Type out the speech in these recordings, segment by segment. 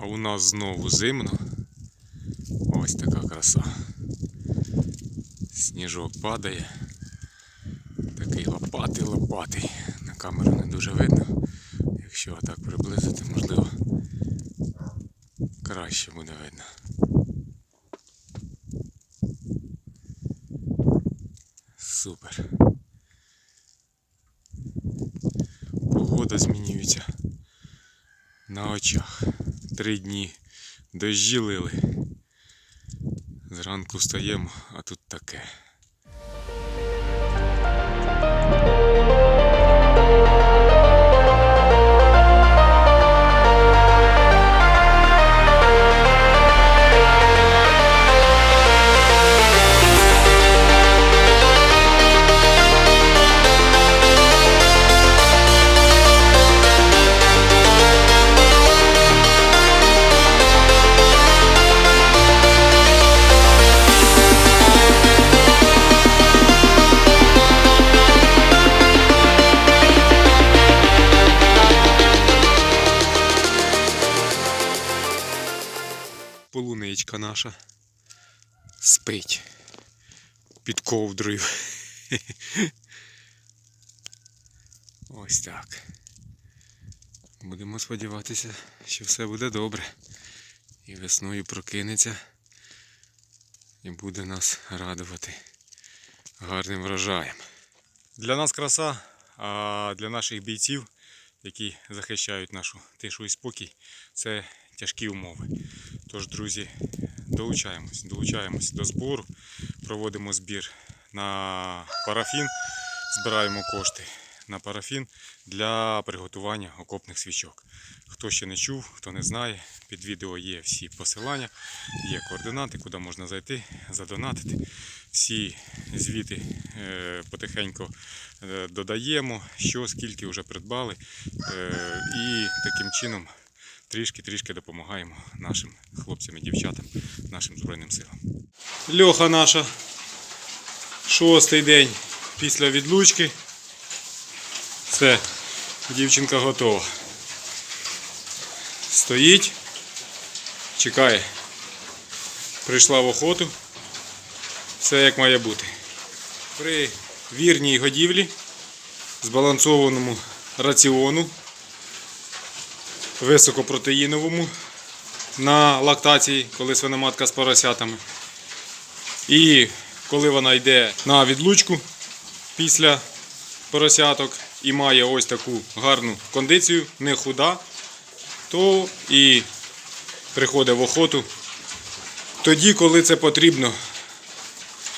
А у нас знову зимно. Ось така краса. Сніжок падає. Такий лопатий лопатий. На камеру не дуже видно. Якщо так приблизити, можливо, краще буде видно. Супер. Погода змінюється на очах. Три дні дощі лили. Зранку встаємо, а тут таке. Полуничка наша спить під ковдрою. Ось так. Будемо сподіватися, що все буде добре. І весною прокинеться і буде нас радувати гарним врожаєм. Для нас краса, а для наших бійців, які захищають нашу тишу і спокій, це тяжкі умови. Тож, друзі, долучаємось, долучаємось до збору, проводимо збір на парафін, збираємо кошти на парафін для приготування окопних свічок. Хто ще не чув, хто не знає, під відео є всі посилання, є координати, куди можна зайти, задонатити. Всі звіти е, потихеньку е, додаємо, що скільки вже придбали, е, і таким чином трішки-трішки допомагаємо нашим хлопцям і дівчатам, нашим Збройним силам. Льоха наша. Шостий день після відлучки. Все, дівчинка готова. Стоїть, чекає. Прийшла в охоту. Все як має бути. При вірній годівлі, збалансованому раціону, високопротеїновому на лактації, коли свиноматка з поросятами. І коли вона йде на відлучку після поросяток і має ось таку гарну кондицію, не худа, то і приходить в охоту тоді, коли це потрібно.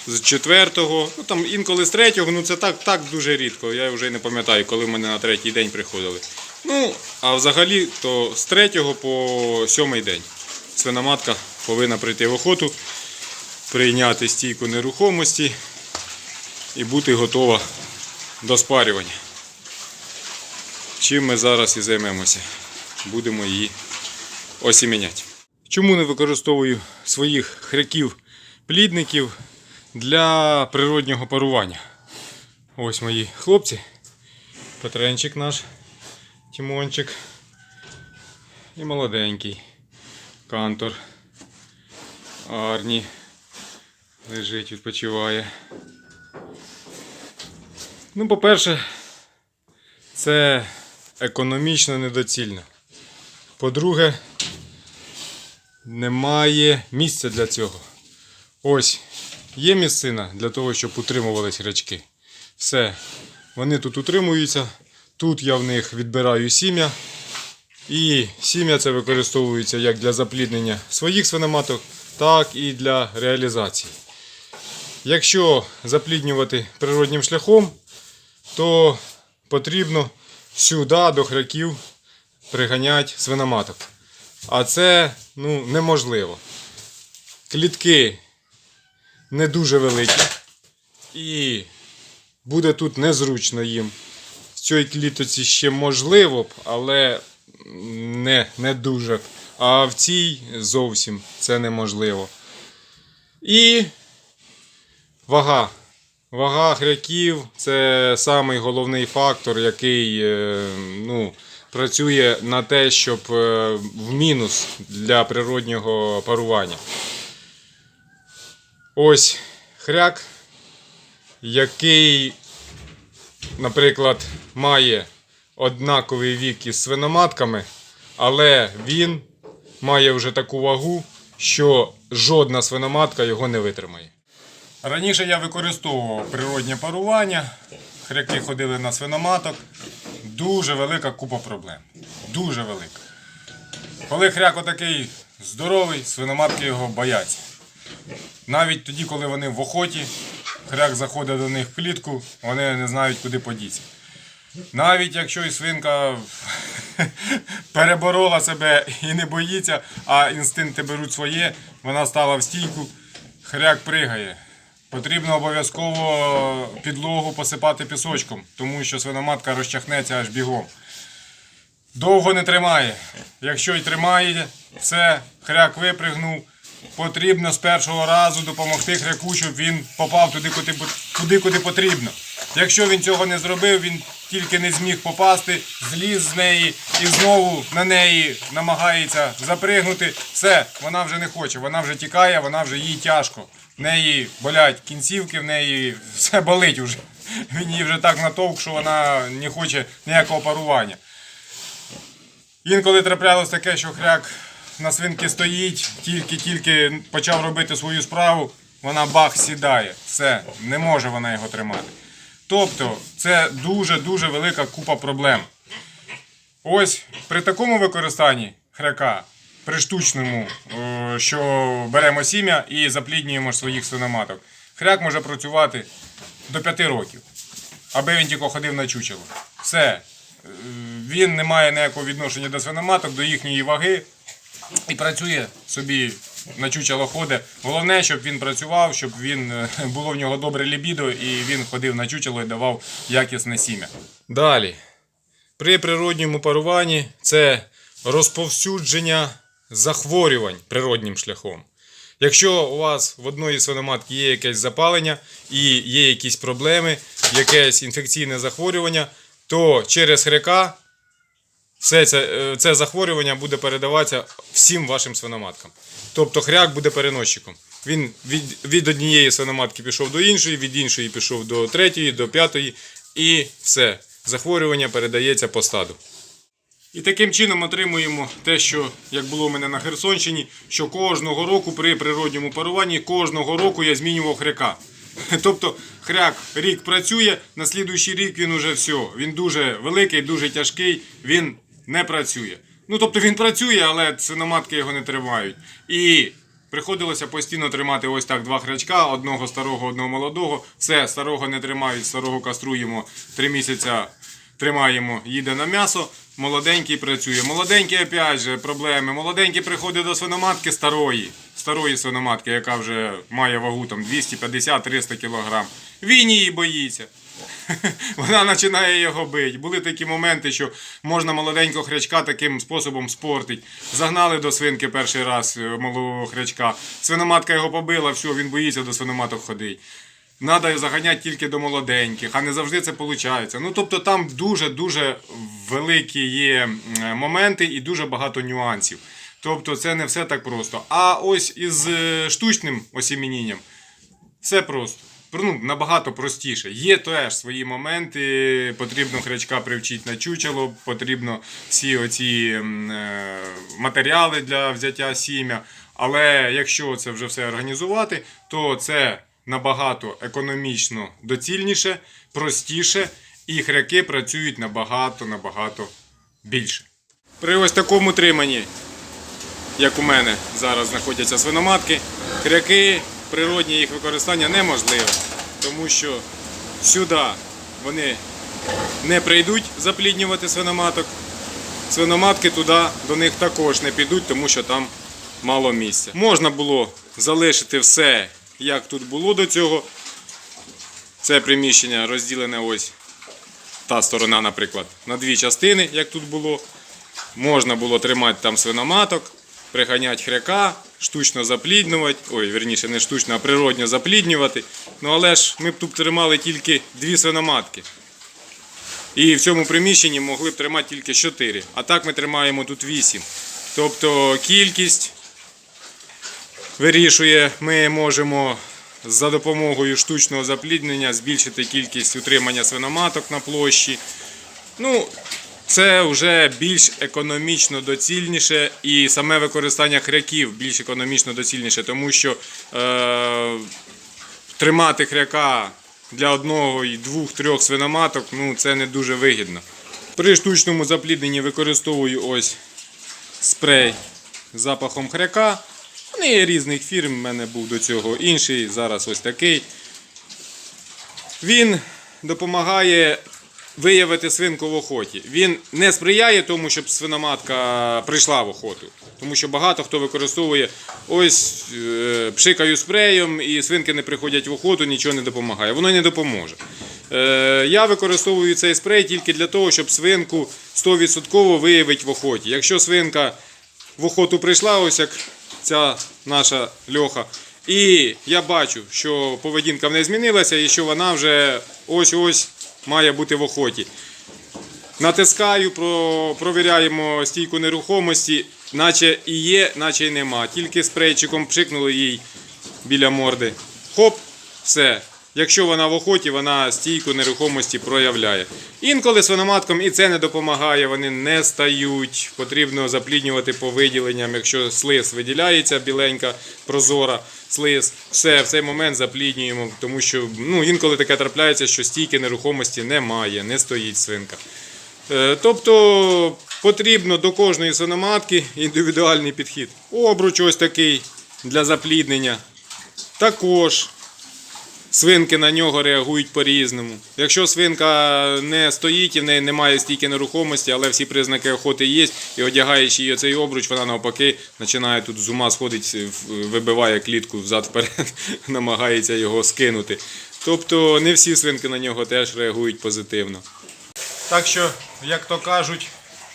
З четвертого, ну там інколи з третього, ну це так, так дуже рідко. Я вже не пам'ятаю, коли мене на третій день приходили. Ну, а взагалі, то з третього по сьомий день свиноматка повинна прийти в охоту, прийняти стійку нерухомості і бути готова до спарювання. Чим ми зараз і займемося. Будемо її осіміняти. Чому не використовую своїх хряків плідників для природнього парування? Ось мої хлопці. Петренчик наш, Тімончик і молоденький кантор. Арні лежить, відпочиває. Ну, по-перше, це економічно недоцільно. По-друге, немає місця для цього. Ось є місцина для того, щоб утримувались рачки. Все. Вони тут утримуються. Тут я в них відбираю сім'я. І сім'я це використовується як для запліднення своїх свиноматок, так і для реалізації. Якщо запліднювати природнім шляхом, то потрібно сюди до хряків приганяти свиноматок. А це ну, неможливо. Клітки не дуже великі. І буде тут незручно їм. Цій клітоці ще можливо б, але не, не дуже. А в цій зовсім це неможливо. І вага. Вага хряків це самий головний фактор, який е, ну, працює на те, щоб е, в мінус для природнього парування. Ось хряк, який, наприклад, має однаковий вік із свиноматками, але він має вже таку вагу, що жодна свиноматка його не витримає. Раніше я використовував природнє парування, хряки ходили на свиноматок. Дуже велика купа проблем. Дуже велика. Коли хряк отакий здоровий, свиноматки його бояться. Навіть тоді, коли вони в охоті, хряк заходить до них в клітку, вони не знають, куди подіться. Навіть якщо і свинка переборола себе і не боїться, а інстинкти беруть своє, вона стала в стійку, хряк пригає. Потрібно обов'язково підлогу посипати пісочком, тому що свиноматка розчахнеться аж бігом. Довго не тримає. Якщо й тримає, все, хряк випригнув. Потрібно з першого разу допомогти хряку, щоб він попав туди, куди, туди, куди потрібно. Якщо він цього не зробив, він тільки не зміг попасти, зліз з неї і знову на неї намагається запригнути. Все, вона вже не хоче, вона вже тікає, вона вже їй тяжко. В неї болять кінцівки, в неї все болить вже. Він її вже так натовк, що вона не хоче ніякого парування. Інколи траплялось таке, що хряк на свинки стоїть, тільки-тільки почав робити свою справу, вона бах сідає. Все, не може вона його тримати. Тобто, це дуже-дуже велика купа проблем. Ось при такому використанні хряка, при штучному, е, що беремо сім'я і запліднюємо своїх свиноматок, хряк може працювати до 5 років, аби він тільки ходив на чучело. Все. Е, Він не має ніякого відношення до свиноматок, до їхньої ваги і працює собі на чучело ходить. Головне, щоб він працював, щоб він е, було в нього добре лібідо і він ходив на чучело і давав якісне сім'я. Далі. При природньому паруванні це розповсюдження захворювань природнім шляхом. Якщо у вас в одної свиноматки є якесь запалення і є якісь проблеми, якесь інфекційне захворювання, то через хряка все це, е, це захворювання буде передаватися всім вашим свиноматкам. Тобто хряк буде переносчиком. Він від, від однієї свиноматки пішов до іншої, від іншої пішов до третьої, до п'ятої, і все. Захворювання передається по стаду. І таким чином отримуємо те, що як було в мене на Херсонщині, що кожного року при природньому паруванні кожного року я змінював хряка. Тобто хряк рік працює, на слідуючий рік він уже все. Він дуже великий, дуже тяжкий, він не працює. Ну тобто він працює, але свиноматки його не тримають. І приходилося постійно тримати ось так два хрячка, одного старого, одного молодого. Все, старого не тримають, старого каструємо три місяці тримаємо, їде на м'ясо, молоденький працює. Молоденький, опять же, проблеми. Молоденький приходить до свиноматки старої, старої свиноматки, яка вже має вагу там 250-300 кг. Він її боїться. Вона починає його бити. Були такі моменти, що можна молоденького хрячка таким способом спортити. Загнали до свинки перший раз е, малого хрячка. Свиноматка його побила, все, він боїться до свиноматок ходить. Надо заганяти тільки до молоденьких, а не завжди це виходить. Ну тобто там дуже-дуже великі є моменти і дуже багато нюансів. Тобто це не все так просто. А ось із е, штучним осімінінням все просто. Ну, набагато простіше. Є теж свої моменти. Потрібно хрячка привчити на чучело, потрібно всі оці е, матеріали для взяття сім'я. Але якщо це вже все організувати, то це набагато економічно доцільніше, простіше, і хряки працюють набагато набагато більше. При ось такому триманні як у мене зараз знаходяться свиноматки, хряки, природні їх використання неможливе, тому що сюди вони не прийдуть запліднювати свиноматок. Свиноматки туди до них також не підуть, тому що там мало місця. Можна було залишити все, як тут було до цього. Це приміщення розділене ось та сторона, наприклад, на дві частини, як тут було. Можна було тримати там свиноматок, приганяти хряка, штучно запліднювати. Ой, верніше, не штучно, а природньо запліднювати. Ну але ж ми б тут тримали тільки дві свиноматки. І в цьому приміщенні могли б тримати тільки 4. А так ми тримаємо тут 8. Тобто кількість вирішує, ми можемо за допомогою штучного запліднення збільшити кількість утримання свиноматок на площі. Ну, це вже більш економічно доцільніше і саме використання хряків більш економічно доцільніше, тому що е, тримати хряка для одного і двох, трьох свиноматок ну, це не дуже вигідно. При штучному заплідненні використовую ось спрей з запахом хряка. Вони є різних фірм, в мене був до цього інший, зараз ось такий. Він допомагає виявити свинку в охоті. Він не сприяє тому, щоб свиноматка прийшла в охоту. Тому що багато хто використовує ось е, пшикаю спреєм і свинки не приходять в охоту, нічого не допомагає. Воно не допоможе. Е, я використовую цей спрей тільки для того, щоб свинку 100% виявити в охоті. Якщо свинка в охоту прийшла, ось як ця наша льоха. І я бачу, що поведінка в неї змінилася і що вона вже ось-ось має бути в охоті. Натискаю, провіряємо стійку нерухомості, наче і є, наче і нема. Тільки спрейчиком пшикнули їй біля морди. Хоп, все. Якщо вона в охоті, вона стійку нерухомості проявляє. Інколи свиноматкам і це не допомагає, вони не стають. Потрібно запліднювати по виділенням. Якщо слиз виділяється, біленька, прозора, слиз, все, в цей момент запліднюємо, тому що ну, інколи таке трапляється, що стійки нерухомості немає, не стоїть свинка. Е, Тобто потрібно до кожної свиноматки індивідуальний підхід. Обруч ось такий для запліднення. Також свинки на нього реагують по-різному. Якщо свинка не стоїть і в неї немає стільки нерухомості, але всі признаки охоти є, і одягаєш її цей обруч, вона навпаки починає тут з ума сходить, вибиває клітку взад-вперед, намагається його скинути. Тобто не всі свинки на нього теж реагують позитивно. Так що, як то кажуть,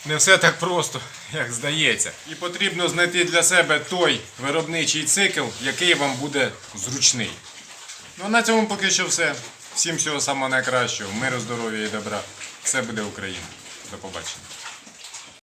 не все так просто, як здається. І потрібно знайти для себе той виробничий цикл, який вам буде зручний. Ну, на цьому поки що все. Всім всього самого найкращого, миру, здоров'я і добра. Все буде Україна. До побачення.